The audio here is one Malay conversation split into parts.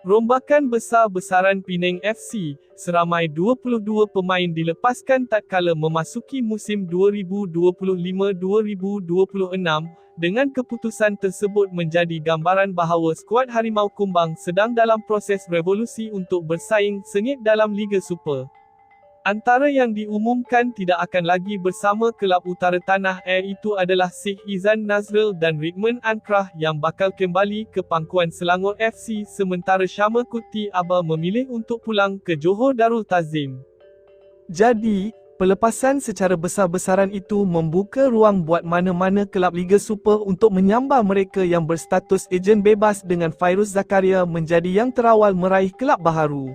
Rombakan besar-besaran Penang FC, seramai 22 pemain dilepaskan tatkala memasuki musim 2025-2026, dengan keputusan tersebut menjadi gambaran bahawa skuad Harimau Kumbang sedang dalam proses revolusi untuk bersaing sengit dalam Liga Super. Antara yang diumumkan tidak akan lagi bersama kelab utara tanah air itu adalah Sheikh Izan Nazrul dan Rickman Ankrah yang bakal kembali ke pangkuan Selangor FC sementara Syama Kuti Aba memilih untuk pulang ke Johor Darul Tazim. Jadi, pelepasan secara besar-besaran itu membuka ruang buat mana-mana kelab Liga Super untuk menyambar mereka yang berstatus ejen bebas dengan Fairuz Zakaria menjadi yang terawal meraih kelab baharu.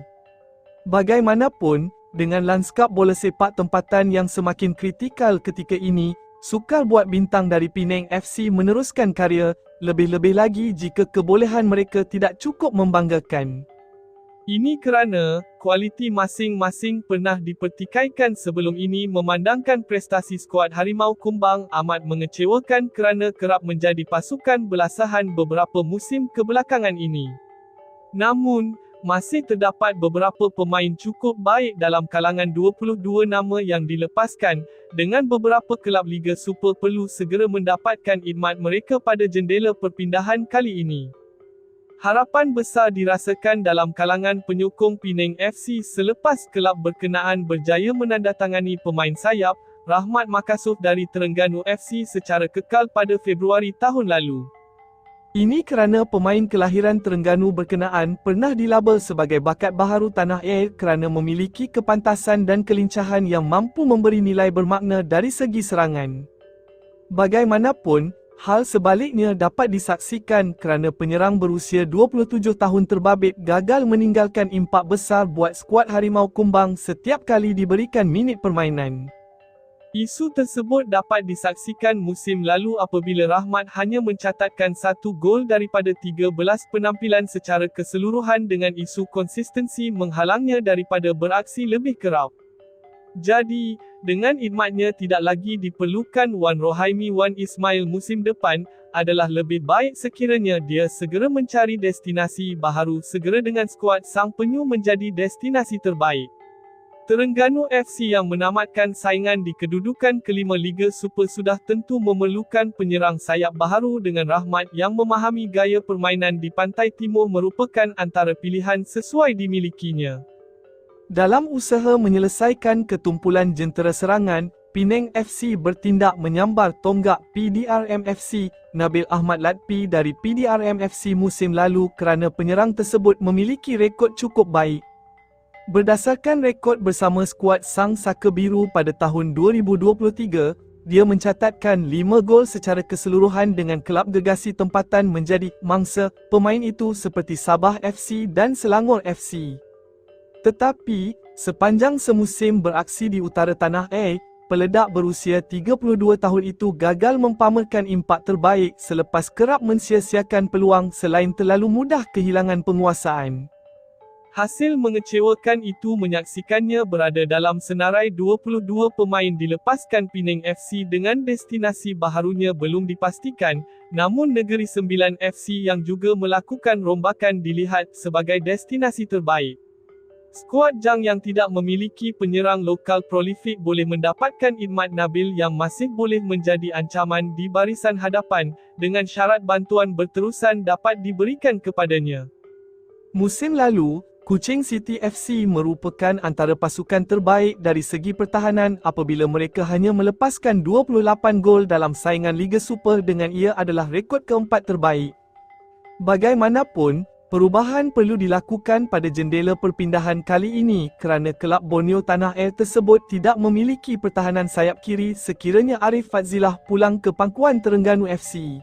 Bagaimanapun, dengan lanskap bola sepak tempatan yang semakin kritikal ketika ini, sukar buat bintang dari Penang FC meneruskan karya, lebih-lebih lagi jika kebolehan mereka tidak cukup membanggakan. Ini kerana, kualiti masing-masing pernah dipertikaikan sebelum ini memandangkan prestasi skuad Harimau Kumbang amat mengecewakan kerana kerap menjadi pasukan belasahan beberapa musim kebelakangan ini. Namun, masih terdapat beberapa pemain cukup baik dalam kalangan 22 nama yang dilepaskan, dengan beberapa kelab Liga Super perlu segera mendapatkan idmat mereka pada jendela perpindahan kali ini. Harapan besar dirasakan dalam kalangan penyokong Penang FC selepas kelab berkenaan berjaya menandatangani pemain sayap, Rahmat Makasuh dari Terengganu FC secara kekal pada Februari tahun lalu. Ini kerana pemain kelahiran Terengganu berkenaan pernah dilabel sebagai bakat baharu tanah air kerana memiliki kepantasan dan kelincahan yang mampu memberi nilai bermakna dari segi serangan. Bagaimanapun, hal sebaliknya dapat disaksikan kerana penyerang berusia 27 tahun terbabit gagal meninggalkan impak besar buat skuad Harimau Kumbang setiap kali diberikan minit permainan. Isu tersebut dapat disaksikan musim lalu apabila Rahmat hanya mencatatkan satu gol daripada 13 penampilan secara keseluruhan dengan isu konsistensi menghalangnya daripada beraksi lebih kerap. Jadi, dengan idmatnya tidak lagi diperlukan Wan Rohaimi Wan Ismail musim depan, adalah lebih baik sekiranya dia segera mencari destinasi baharu segera dengan skuad sang penyu menjadi destinasi terbaik. Terengganu FC yang menamatkan saingan di kedudukan kelima Liga Super sudah tentu memerlukan penyerang sayap baharu dengan rahmat yang memahami gaya permainan di pantai timur merupakan antara pilihan sesuai dimilikinya. Dalam usaha menyelesaikan ketumpulan jentera serangan, Penang FC bertindak menyambar tonggak PDRM FC, Nabil Ahmad Latpi dari PDRM FC musim lalu kerana penyerang tersebut memiliki rekod cukup baik. Berdasarkan rekod bersama skuad Sang Saka Biru pada tahun 2023, dia mencatatkan 5 gol secara keseluruhan dengan kelab gegasi tempatan menjadi mangsa pemain itu seperti Sabah FC dan Selangor FC. Tetapi, sepanjang semusim beraksi di utara tanah air, peledak berusia 32 tahun itu gagal mempamerkan impak terbaik selepas kerap mensia-siakan peluang selain terlalu mudah kehilangan penguasaan. Hasil mengecewakan itu menyaksikannya berada dalam senarai 22 pemain dilepaskan Penang FC dengan destinasi baharunya belum dipastikan, namun Negeri Sembilan FC yang juga melakukan rombakan dilihat sebagai destinasi terbaik. Skuad Jang yang tidak memiliki penyerang lokal prolifik boleh mendapatkan Idmat Nabil yang masih boleh menjadi ancaman di barisan hadapan, dengan syarat bantuan berterusan dapat diberikan kepadanya. Musim lalu, Kuching City FC merupakan antara pasukan terbaik dari segi pertahanan apabila mereka hanya melepaskan 28 gol dalam saingan Liga Super dengan ia adalah rekod keempat terbaik. Bagaimanapun, perubahan perlu dilakukan pada jendela perpindahan kali ini kerana kelab Borneo Tanah Air tersebut tidak memiliki pertahanan sayap kiri sekiranya Arif Fadzilah pulang ke pangkuan Terengganu FC.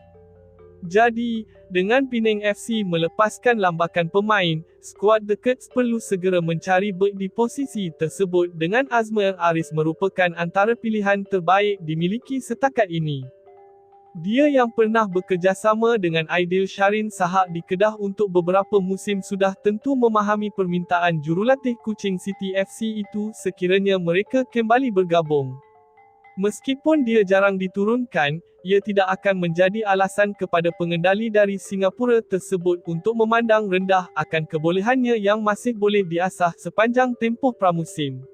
Jadi, dengan Penang FC melepaskan lambakan pemain, skuad The Kurds perlu segera mencari bek di posisi tersebut dengan Azmir Aris merupakan antara pilihan terbaik dimiliki setakat ini. Dia yang pernah bekerjasama dengan Aidil Syarin Sahak di Kedah untuk beberapa musim sudah tentu memahami permintaan jurulatih Kuching City FC itu sekiranya mereka kembali bergabung. Meskipun dia jarang diturunkan, ia tidak akan menjadi alasan kepada pengendali dari Singapura tersebut untuk memandang rendah akan kebolehannya yang masih boleh diasah sepanjang tempoh pramusim.